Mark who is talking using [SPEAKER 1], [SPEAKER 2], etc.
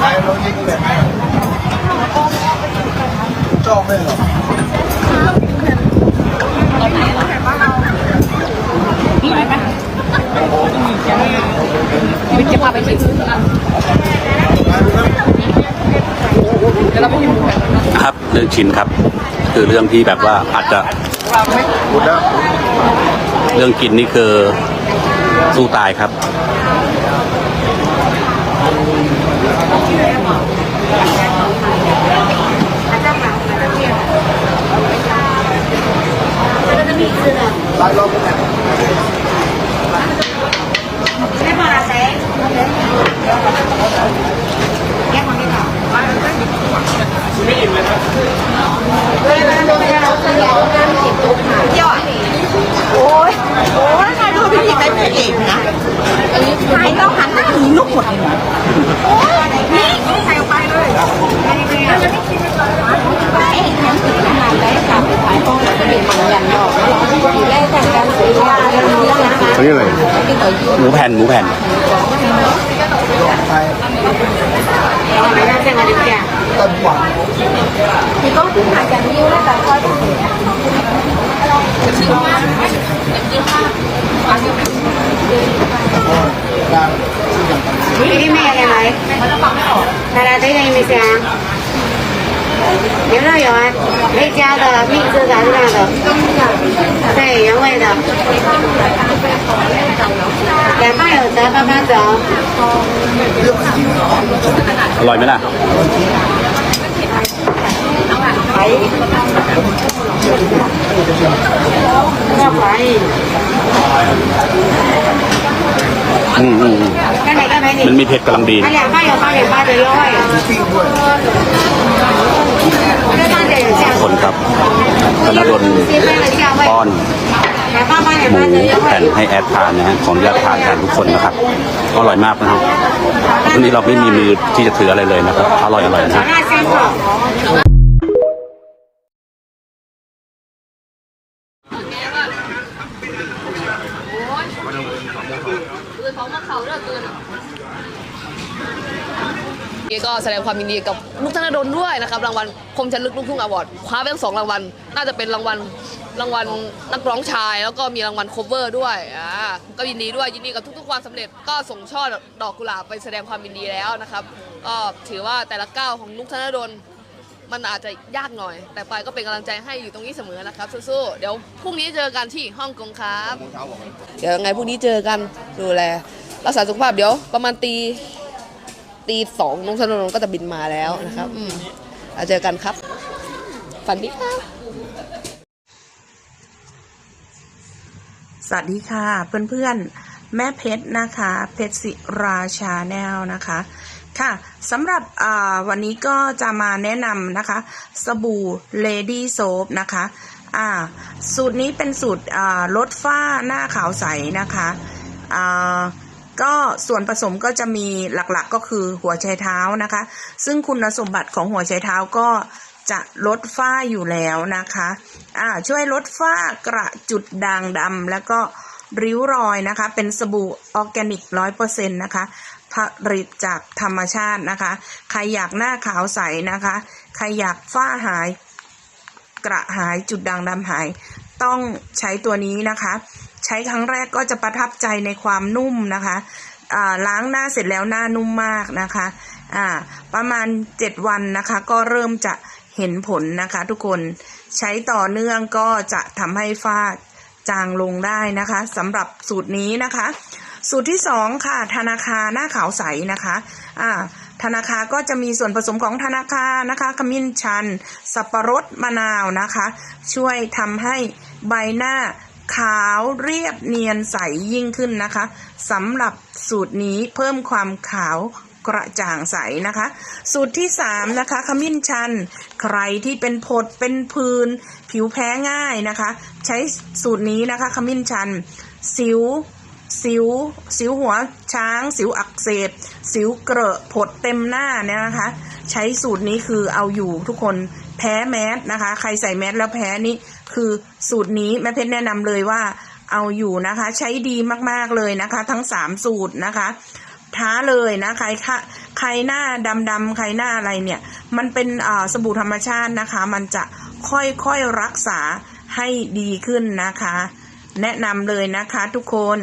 [SPEAKER 1] ใครเรายิงเลยจ้องได้เหรอ
[SPEAKER 2] วิจะพาไปชิมเดี๋ยวเราไปชิมดูกัน
[SPEAKER 3] ครับเรื่องชินครับ คือเรื่องที่แบบว่าอาจจะเรื่องกินนี่คือสู้ตายครับ
[SPEAKER 1] ไล่รอบไปเนี่ย
[SPEAKER 4] โอ้ยโอ้ยใครรู้พี่หญิงได้พระเอกนะใครต้องหันหน้าหนีลูกหมดเลยนะโอ้ยนี่ใส่ออกไปเลยไปทำสิ่งที่มันได้กลับไปขายของแล้วก็มีมันยันดอกแล้วทีแรกแต่งกันสวยว่าแล้วเรื่องนะคะ
[SPEAKER 1] อันนี้อะไร
[SPEAKER 4] ที่เคยยืม
[SPEAKER 3] หมูแผ่นหมูแผ่น
[SPEAKER 1] ไทย
[SPEAKER 4] ไม่ได้แต่งอะไรแก
[SPEAKER 1] ต้นหวาน
[SPEAKER 4] thì có cũng là chẳng yêu đó là coi có thể
[SPEAKER 5] Đi mẹ cái này Là là tới đây mới sáng Nhớ rồi rồi Lấy trao tờ Mình chưa giá ra tờ Đây nhớ quay tờ Để mai ở tờ ba ba giờ
[SPEAKER 3] อร่อยไหมล่ะ
[SPEAKER 5] Không phải
[SPEAKER 3] อืมอืมอืม
[SPEAKER 5] Cái này cái này
[SPEAKER 3] มัน
[SPEAKER 5] gì
[SPEAKER 3] มีเผ็ดกำลังดี
[SPEAKER 5] Hai là ba giờ ba giờ ba giờ rồi
[SPEAKER 1] ปิ้งด้วย
[SPEAKER 5] Cái ba giờ là
[SPEAKER 3] ทุก
[SPEAKER 5] sao
[SPEAKER 3] คนครับธนดล
[SPEAKER 5] Xin ba là sao
[SPEAKER 3] ป้ อนหมูแผ่นให้แอดทานนะฮะของญาติทานทานทุกคนนะครับอร่อยมากนะครับวันนี้เราไม่มีมือที่จะถืออะไรเลยนะครับอร่อยอร่อยนะฮะ
[SPEAKER 5] Hai xem rồi
[SPEAKER 2] ก็ แสดงความยินดีกับลูกธนดลด้วยนะครับรางวัลคมชันลึกลูกทุ่งอวอร์ดคว้าไปทั้งสองรางวัลน่าจะเป็นรางวัลรางวัลนักร้องชาย แล้วก็มีรางวัลโคเวอร์ด้วยอ่าก็ยินดีด้วยยินดีกับทุกๆความสำเร็จก็ส่งช่อดอกกุหลาบไปแสดงความยินดีแล้วนะครับก็ถือว่าแต่ละก้าวของลูกธนดลมันอาจจะยากหน่อย แต่ปายก็เป็นกำลังใจให้อยู่ตรงนี้เสมอนะครับสู้ๆเดี๋ยวพรุ่งนี้เจอกันที่ฮ่องกงครับ เดี๋ยวยังไงพรุ่งนี้เจอกันดูแลรักษาสุขภาพเดี๋ยวประมาณตี ตีสองน้องธนนท์ก็จะบินมาแล้วนะครับอืมเอาเจอกันครับ ฝันดีค่ะ
[SPEAKER 6] สวัสดีค่ะ เพื่อนๆ แม่เพชรนะคะ เพชรศิราชาแนลนะคะค่ะสำหรับอ่าวันนี้ก็จะมาแนะนำนะคะ สบู่ Lady Soap นะคะอ่าสูตรนี้เป็นสูตรอ่าลดฝ้าหน้าขาวใสนะคะอ่า ก็ส่วนผสมก็จะมีหลักๆก็คือหัวไชเท้านะคะ ซึ่งคุณสมบัติของหัวไชเท้าก็จะลดฝ้าอยู่แล้วนะคะอ่าช่วยลดฝ้ากระจุดด่างดำแล้วก็ริ้วรอยนะคะ เป็นสบู่ออร์แกนิกร้อยเปอร์เซ็นต์นะคะผลิตจากธรรมชาตินะคะ ใครอยากหน้าขาวใสนะคะ ใครอยากฝ้าหาย กระหายจุดด่างดำหาย ต้องใช้ตัวนี้นะคะ ช้ครั้งแรกก็จะประทับใจในความนุ่มนะคะล้างหน้าเสร็จแล้วหน้านุ่มมากนะคะอ่าประมาณ 7 วันนะคะ ก็เริ่มจะเห็นผลนะคะทุกคนใช้ต่อเนื่องก็จะทำให้ฝ้าจางลงได้นะคะสำหรับสูตรนี้นะคะ สูตรที่สองค่ะธนาคารหน้าขาวใสนะคะอ่าธนาคารก็จะมีส่วนผสมของธนาคารนะคะขมิ้นชัน สับปะรดมะนาวนะคะ ช่วยทำให้ใบหน้า ขาวเรียบเนียนใสยิ่งขึ้นนะคะสำหรับสูตรนี้เพิ่มความขาวกระจ่างใสนะคะ สูตรที่สามนะคะขมิ้นชัน ใครที่เป็นผดเป็นพืนผิวแพ้ง่ายนะคะ ใช้สูตรนี้นะคะขมิ้นชัน สิว สิว สิวหัวช้าง สิวอักเสบ สิวเกระผดเต็มหน้าเนี่ยนะคะ ใช้สูตรนี้คือเอาอยู่ทุกคนแพ้แมสนะคะ ใครใส่แมสแล้วแพ้นี่ คือสูตรนี้แม่เพชรแนะนำเลยว่าเอาอยู่นะคะ ใช้ดีมากๆเลยนะคะ ทั้งสามสูตรนะคะท้าเลยนะใครค่ะใครหน้าดำดำใครหน้าอะไรเนี่ย มันเป็นสบู่ธรรมชาตินะคะ มันจะค่อยๆรักษาให้ดีขึ้นนะคะ แนะนำเลยนะคะทุกคน